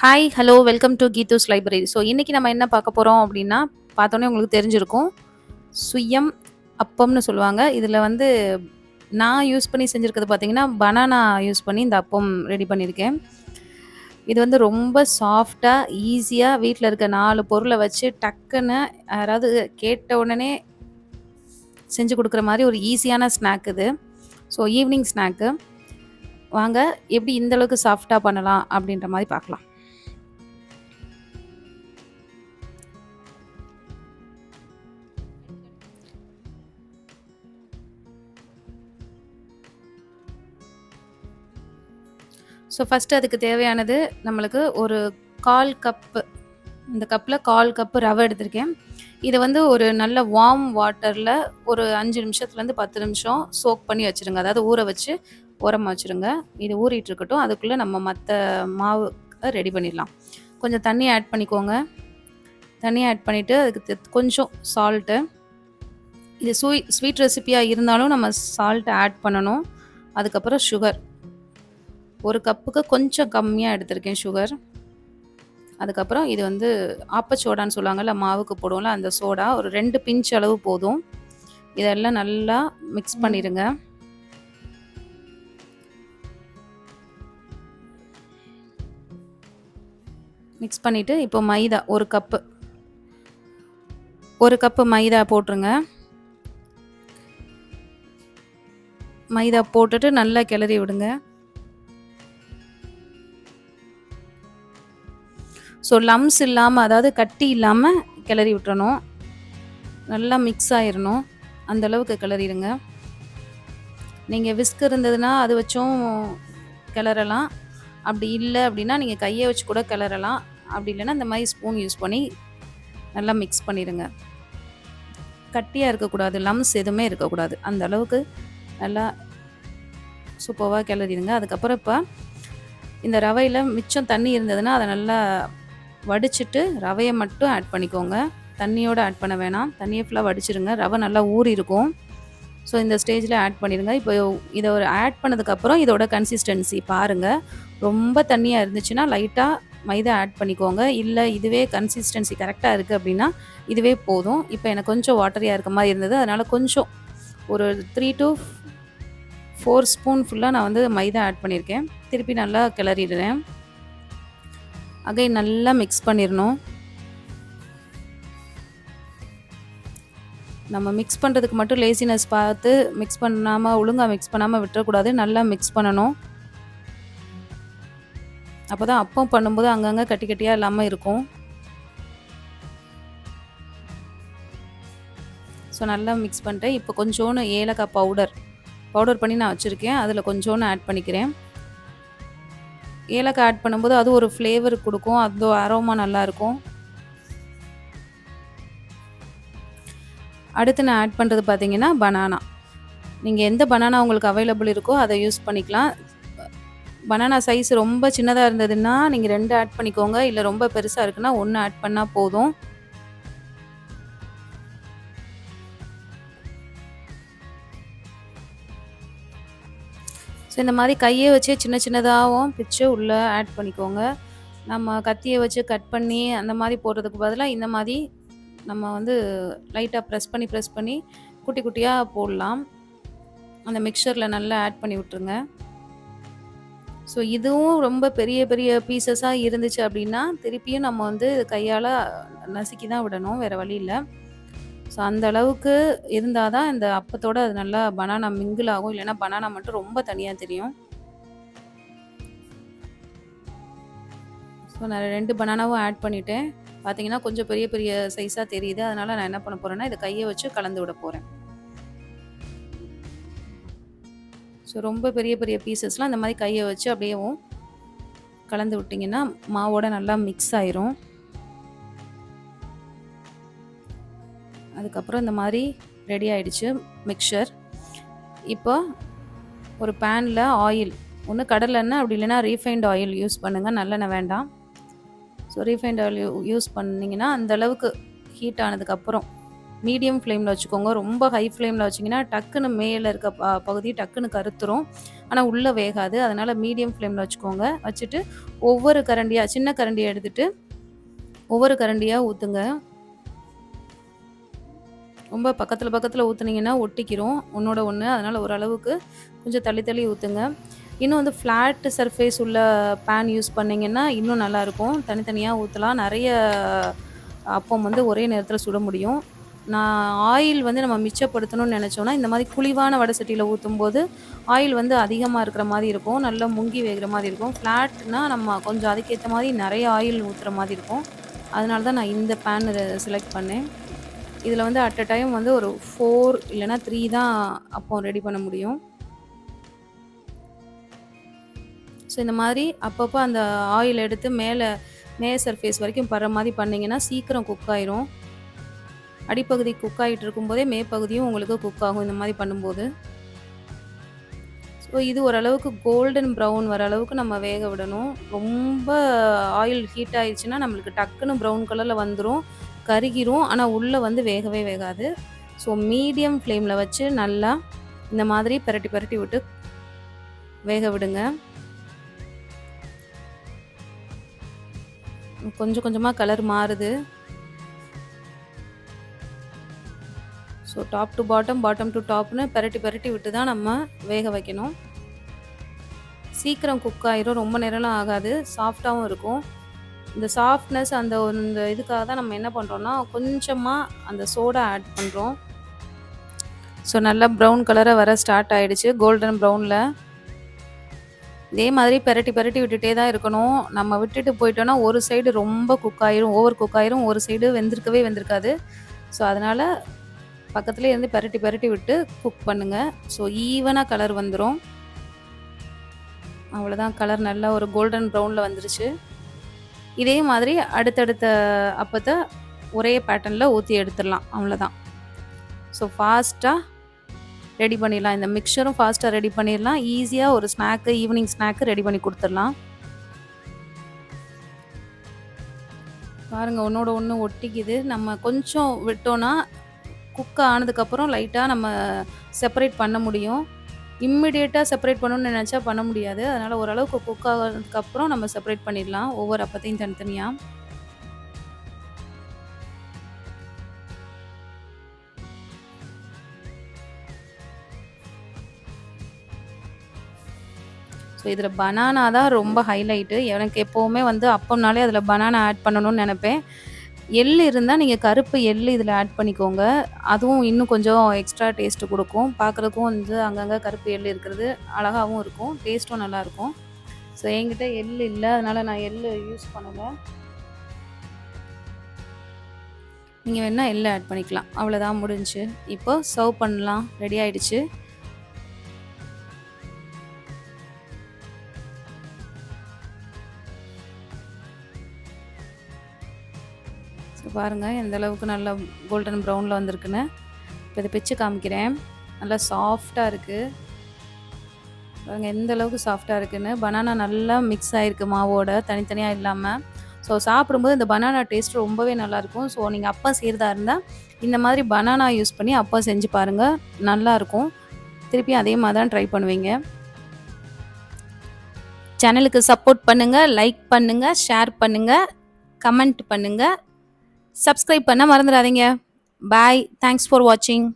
Hi hello welcome to Geethu's library so இன்றைக்கி நம்ம என்ன பார்க்க போகிறோம் அப்படின்னா பார்த்தோன்னே உங்களுக்கு தெரிஞ்சிருக்கும். சுயம் அப்பம்னு சொல்லுவாங்க. இதில் வந்து நான் யூஸ் பண்ணி செஞ்சுருக்கிறது பார்த்தீங்கன்னா பனானா யூஸ் பண்ணி இந்த அப்பம் ரெடி பண்ணியிருக்கேன். இது வந்து ரொம்ப சாஃப்டாக ஈஸியாக வீட்டில் இருக்க நாலு பொருளை வச்சு டக்குன்னு யாராவது கேட்ட உடனே செஞ்சு கொடுக்குற மாதிரி ஒரு ஈஸியான ஸ்நாக் இது. ஸோ ஈவினிங் ஸ்நாக்கு வாங்க எப்படி இந்தளவுக்கு சாஃப்டாக பண்ணலாம் அப்படின்ற மாதிரி பார்க்கலாம். ஸோ ஃபஸ்ட்டு அதுக்கு தேவையானது நம்மளுக்கு ஒரு கால் கப்பு இந்த கப்பில் கால் கப்பு ரவை எடுத்திருக்கேன். இதை வந்து ஒரு நல்ல வார்ம் வாட்டரில் ஒரு அஞ்சு நிமிஷத்துலேருந்து பத்து நிமிஷம் சோக் பண்ணி வச்சுருங்க. அதாவது ஊற வச்சு உரமாக வச்சுருங்க. இது ஊறிட்டு இருக்கட்டும். அதுக்குள்ளே நம்ம மற்ற மாவு ரெடி பண்ணிடலாம். கொஞ்சம் தண்ணி ஆட் பண்ணிக்கோங்க. தண்ணி ஆட் பண்ணிவிட்டு அதுக்கு கொஞ்சம் சால்ட்டு இது ஸ்வீ ஸ்வீட் ரெசிபியாக இருந்தாலும் நம்ம சால்ட்டை ஆட் பண்ணணும். அதுக்கப்புறம் சுகர் ஒரு கப்புக்கு கொஞ்சம் கம்மியாக எடுத்திருக்கேன் சுகர் அதுக்கப்புறம் இது வந்து ஆப்பச்சோடான்னு சொல்லுவாங்கல்ல மாவுக்கு போடுவோம்ல அந்த சோடா ஒரு ரெண்டு பிஞ்ச் அளவு போதும். இதெல்லாம் நல்லா மிக்ஸ் பண்ணிடுங்க. மிக்ஸ் பண்ணிவிட்டு இப்போ மைதா ஒரு கப்பு. ஒரு கப்பு மைதா போட்டுருங்க. மைதா போட்டுட்டு நல்லா கிளறி விடுங்க. ஸோ லம்ஸ் இல்லாமல் அதாவது கட்டி இல்லாமல் கிளறி விட்டுறணும். நல்லா மிக்ஸ் ஆயிடணும் அந்த அளவுக்கு கிளறிடுங்க. நீங்கள் விஸ்க் இருந்ததுன்னா அது வச்சும் கிளறலாம். அப்படி இல்லை அப்படின்னா நீங்கள் கையை வச்சு கூட கிளறலாம். அப்படி இல்லைன்னா இந்த மாதிரி ஸ்பூன் யூஸ் பண்ணி நல்லா மிக்ஸ் பண்ணிடுங்க. கட்டியாக இருக்கக்கூடாது லம்ஸ் எதுவுமே இருக்கக்கூடாது. அந்த அளவுக்கு நல்லா சூப்பராக கிளறிடுங்க. அதுக்கப்புறம் இப்போ இந்த ரவையில் மிச்சம் தண்ணி இருந்ததுன்னா அதை நல்லா வடிச்சிட்டு ரவையை மட்டும் ஆட் பண்ணிக்கோங்க. தண்ணியோடு ஆட் பண்ண வேணாம். தண்ணியை ஃபுல்லாக வடிச்சிருங்க. ரவை நல்லா ஊறி இருக்கும். ஸோ இந்த ஸ்டேஜில் ஆட் பண்ணிடுங்க. இப்போ இதை ஒரு ஆட் பண்ணதுக்கப்புறம் இதோட கன்சிஸ்டன்சி பாருங்கள் ரொம்ப தண்ணியாக இருந்துச்சுன்னா லைட்டாக மைதா ஆட் பண்ணிக்கோங்க. இல்லை இதுவே கன்சிஸ்டன்சி கரெக்டாக இருக்குது அப்படின்னா இதுவே போதும். இப்போ எனக்கு கொஞ்சம் வாட்டரியாக இருக்க மாதிரி இருந்தது. அதனால் கொஞ்சம் ஒரு த்ரீ டு ஃபோர் ஸ்பூன் ஃபுல்லாக நான் வந்து மைதா ஆட் பண்ணியிருக்கேன். திருப்பி நல்லா கிளறிடுறேன். அகை நல்லா மிக்ஸ் பண்ணிடணும் நம்ம மிக்ஸ் பண்ணுறதுக்கு மட்டும் லேசினஸ் பார்த்து மிக்ஸ் பண்ணாமல் ஒழுங்காக மிக்ஸ் பண்ணாமல் விட்டுறக்கூடாது. நல்லா மிக்ஸ் பண்ணணும். அப்போ தான் அப்பம் பண்ணும்போது அங்கங்கே கட்டி கட்டியாக இல்லாமல் இருக்கும். ஸோ நல்லா மிக்ஸ் பண்ணிட்டேன் இப்போ கொஞ்சோன்னு ஏலக்காய் பவுடர் பவுடர் பண்ணி நான் வச்சுருக்கேன். அதில் கொஞ்சோன்னு ஆட் பண்ணிக்கிறேன். ஏலக்காய் ஆட் பண்ணும்போது அது ஒரு ஃப்ளேவர் கொடுக்கும். அது அரோமா நல்லாயிருக்கும். அடுத்து நான் ஆட் பண்ணுறது பார்த்தீங்கன்னா பனானா நீங்கள் எந்த பனானா உங்களுக்கு அவைலபிள் இருக்கோ அதை யூஸ் பண்ணிக்கலாம். பனானா சைஸ் ரொம்ப சின்னதாக இருந்ததுன்னா நீங்கள் ரெண்டு ஆட் பண்ணிக்கோங்க. இல்லை ரொம்ப பெருசாக இருக்குன்னா ஒன்று ஆட் பண்ணால் போதும். ஸோ இந்த மாதிரி கையை வச்சு சின்ன சின்னதாகவும் பிச்சு உள்ளே ஆட் பண்ணிக்கோங்க. நம்ம கத்தியை வச்சு கட் பண்ணி அந்த மாதிரி போடுறதுக்கு பதிலாக இந்த மாதிரி நம்ம வந்து லைட்டாக ப்ரெஸ் பண்ணி ப்ரெஸ் பண்ணி குட்டி குட்டியாக போடலாம். அந்த மிக்சரில் நல்லா ஆட் பண்ணி விட்ருங்க ஸோ இதுவும் ரொம்ப பெரிய பெரிய பீசஸாக இருந்துச்சு அப்படின்னா திருப்பியும் நம்ம வந்து கையால் நசுக்கி தான் விடணும் வேறு வழி இல்லை. ஸோ அந்த அளவுக்கு இருந்தால் தான் இந்த அப்பத்தோட அது நல்லா பனானா மிங்கிள் ஆகும். இல்லைன்னா பனானா மட்டும் ரொம்ப தனியாக தெரியும். ஸோ நான் ரெண்டு பனானாவும் ஆட் பண்ணிட்டேன். பார்த்தீங்கன்னா கொஞ்சம் பெரிய பெரிய சைஸாக தெரியுது. அதனால் நான் என்ன பண்ண போகிறேன்னா இதை கையை வச்சு கலந்து விட போகிறேன் ஸோ ரொம்ப பெரிய பெரிய பீசஸ்லாம் இந்த மாதிரி கையை வச்சு அப்படியேவும் கலந்து விட்டிங்கன்னா மாவோட நல்லா மிக்ஸ் ஆயிரும். அதுக்கப்புறம் இந்த மாதிரி ரெடி ஆயிடுச்சு மிக்சர் இப்போ ஒரு பேனில் ஆயில் ஒன்று கடலெண்ணெய் அப்படி இல்லைன்னா ரீஃபைண்ட் ஆயில் யூஸ் பண்ணுங்கள் நல்லெண்ணெய் வேண்டாம். ஸோ ரீஃபைண்ட் ஆயில் யூஸ் பண்ணிங்கன்னா அந்தளவுக்கு ஹீட் ஆனதுக்கப்புறம் மீடியம் ஃப்ளேமில் வச்சுக்கோங்க. ரொம்ப ஹை ஃப்ளேமில் வச்சிங்கன்னா டக்குன்னு மேலே இருக்க ப பகுதி டக்குன்னு கருத்துரும். ஆனால் உள்ளே வேகாது. அதனால் மீடியம் ஃப்ளேமில் வச்சுக்கோங்க. வச்சுட்டு ஒவ்வொரு கரண்டியாக சின்ன கரண்டியை எடுத்துகிட்டு ஒவ்வொரு கரண்டியாக ஊற்றுங்க ரொம்ப பக்கத்தில் பக்கத்தில் ஊற்றுனீங்கன்னா ஒட்டிக்கிறோம் ஒன்றோட ஒன்று அதனால் ஓரளவுக்கு கொஞ்சம் தள்ளி தள்ளி ஊற்றுங்க இன்னும் வந்து ஃப்ளாட் சர்ஃபேஸ் உள்ள பேன் யூஸ் பண்ணிங்கன்னா இன்னும் நல்லாயிருக்கும். தனித்தனியாக ஊற்றலாம் நிறைய அப்பம் வந்து ஒரே நேரத்தில் சுட முடியும். நான் ஆயில் வந்து நம்ம மிச்சப்படுத்தணும்னு நினச்சோன்னா இந்த மாதிரி குழிவான வடை சட்டியில் ஊற்றும் போது ஆயில் வந்து அதிகமாக இருக்கிற மாதிரி இருக்கும். நல்லா முங்கி வேகிற மாதிரி இருக்கும். ஃப்ளாட்னால் நம்ம கொஞ்சம் அதுக்கேற்ற மாதிரி நிறைய ஆயில் ஊற்றுற மாதிரி இருக்கும். அதனால தான் நான் இந்த பேன் செலக்ட் பண்ணேன். இதில் வந்து அட் அ டைம் வந்து ஒரு ஃபோர் இல்லைனா த்ரீ தான் அப்போ ரெடி பண்ண முடியும். ஸோ இந்த மாதிரி அப்பப்போ அந்த ஆயில் எடுத்து மேலே மே சர்ஃபேஸ் வரைக்கும் படுற மாதிரி பண்ணிங்கன்னா சீக்கிரம் குக் ஆயிரும். அடிப்பகுதி குக் ஆகிட்டு இருக்கும்போதே மேப்பகுதியும் உங்களுக்கு குக் ஆகும் இந்த மாதிரி பண்ணும்போது. ஸோ இது ஓரளவுக்கு கோல்டன் ப்ரௌன் வர அளவுக்கு நம்ம வேக விடணும். ரொம்ப ஆயில் ஹீட் ஆயிடுச்சுன்னா நம்மளுக்கு டக்குன்னு ப்ரௌன் கலரில் வந்துடும் கருகிரும் ஆனால் உள்ளே வந்து வேகவே வேகாது. ஸோ மீடியம் ஃப்ளேமில் வச்சு நல்லா இந்த மாதிரி பிரட்டி பிரட்டி விட்டு வேக விடுங்க. கொஞ்சம் கொஞ்சமாக கலர் மாறுது. So top to bottom bottom to டாப்னு பரட்டி பரட்டி விட்டு தான் நம்ம வேக வைக்கணும். சீக்கிரம் குக் ஆகிரும் ரொம்ப நேரம்லாம் ஆகாது சாஃப்டாகவும் இருக்கும். இந்த சாஃப்ட்னஸ் அந்த இந்த இதுக்காக தான் நம்ம என்ன பண்ணுறோன்னா கொஞ்சமாக அந்த சோடா ஆட் பண்ணுறோம் ஸோ நல்லா ப்ரௌன் கலராக வர ஸ்டார்ட் ஆகிடுச்சு கோல்டன் ப்ரௌனில் இதே மாதிரி பெரட்டி பெரட்டி விட்டுட்டே தான் இருக்கணும். நம்ம விட்டுட்டு போயிட்டோன்னா ஒரு சைடு ரொம்ப குக் ஆயிரும் ஓவர் குக் ஆயிரும் ஒரு சைடு வெந்திருக்கவே வெந்திருக்காது. ஸோ அதனால் பக்கத்துலேயே இருந்து பெரட்டி பெரட்டி விட்டு குக் பண்ணுங்கள் ஸோ ஈவனாக கலர் வந்துடும் அவ்வளோதான் கலர் நல்லா ஒரு கோல்டன் ப்ரௌனில் வந்துருச்சு. இதே மாதிரி அடுத்தடுத்த அப்பத்தை ஒரே பேட்டர்னில் ஊற்றி எடுத்துடலாம். அவ்வளோதான் ஸோ ஃபாஸ்ட்டாக ரெடி பண்ணிடலாம். இந்த மிக்சரும் ஃபாஸ்ட்டாக ரெடி பண்ணிடலாம். ஈஸியாக ஒரு ஸ்நாக்கு ஈவினிங் ஸ்நாக்கு ரெடி பண்ணி கொடுத்துடலாம். பாருங்கள் ஒன்றோட ஒன்று ஒட்டிக்குது. நம்ம கொஞ்சம் விட்டோன்னா குக் ஆனதுக்கப்புறம் லைட்டாக நம்ம செப்பரேட் பண்ண முடியும். இம்மிடியேட்டாக செப்பரேட் பண்ணணும்னு நினச்சா பண்ண முடியாது. அதனால் ஓரளவுக்கு குக் ஆகிறதுக்கப்புறம் நம்ம செப்பரேட் பண்ணிடலாம். ஒவ்வொரு அப்பத்தையும் தனித்தனியாக ஸோ இதில் பனானா தான் ரொம்ப ஹைலைட்டு எனக்கு எப்போவுமே வந்து அப்பம்னாலே அதில் பனானா ஆட் பண்ணணும்னு நினப்பேன். எள் இருந்தால் நீங்கள் கருப்பு எள் இதில் ஆட் பண்ணிக்கோங்க. அதுவும் இன்னும் கொஞ்சம் எக்ஸ்ட்ரா டேஸ்ட்டு கொடுக்கும். பார்க்குறதுக்கும் வந்து அங்கங்கே கருப்பு எள் இருக்கிறது அழகாகவும் இருக்கும். டேஸ்ட்டும் நல்லாயிருக்கும் ஸோ என்கிட்ட எள் இல்லை. அதனால் நான் எள் யூஸ் பண்ணலை. நீங்கள் வேணால் எள்ளை ஆட் பண்ணிக்கலாம். அவ்வளோதான் முடிஞ்சு. இப்போ சர்வ் பண்ணலாம். ரெடி ஆயிடுச்சு. பாருங்கள் எந்த அளவுக்கு நல்லா கோல்டன் ப்ரௌனில் வந்திருக்குன்னு. இப்போ இதை பிச்சு காமிக்கிறேன். நல்லா சாஃப்டாக இருக்குது பாருங்கள் எந்த அளவுக்கு சாஃப்டாக இருக்குன்னு. பனானா நல்லா மிக்ஸ் ஆகிருக்கு மாவோட தனித்தனியாக இல்லாமல் ஸோ சாப்பிடும்போது இந்த பனானா டேஸ்ட் ரொம்பவே நல்லாயிருக்கும். ஸோ நீங்கள் அப்பா செய்கிறதா இருந்தால் இந்த மாதிரி பனானா யூஸ் பண்ணி அப்பா செஞ்சு பாருங்கள் நல்லாயிருக்கும். திருப்பி அதே மாதிரி தான் ட்ரை பண்ணுவீங்க. சேனலுக்கு சப்போர்ட் பண்ணுங்கள் லைக் பண்ணுங்கள் ஷேர் பண்ணுங்கள் கமெண்ட் பண்ணுங்கள் சப்ஸ்கிரைப் பண்ண மறந்துடாதீங்க. பாய் தேங்க்ஸ் ஃபார் வாட்சிங்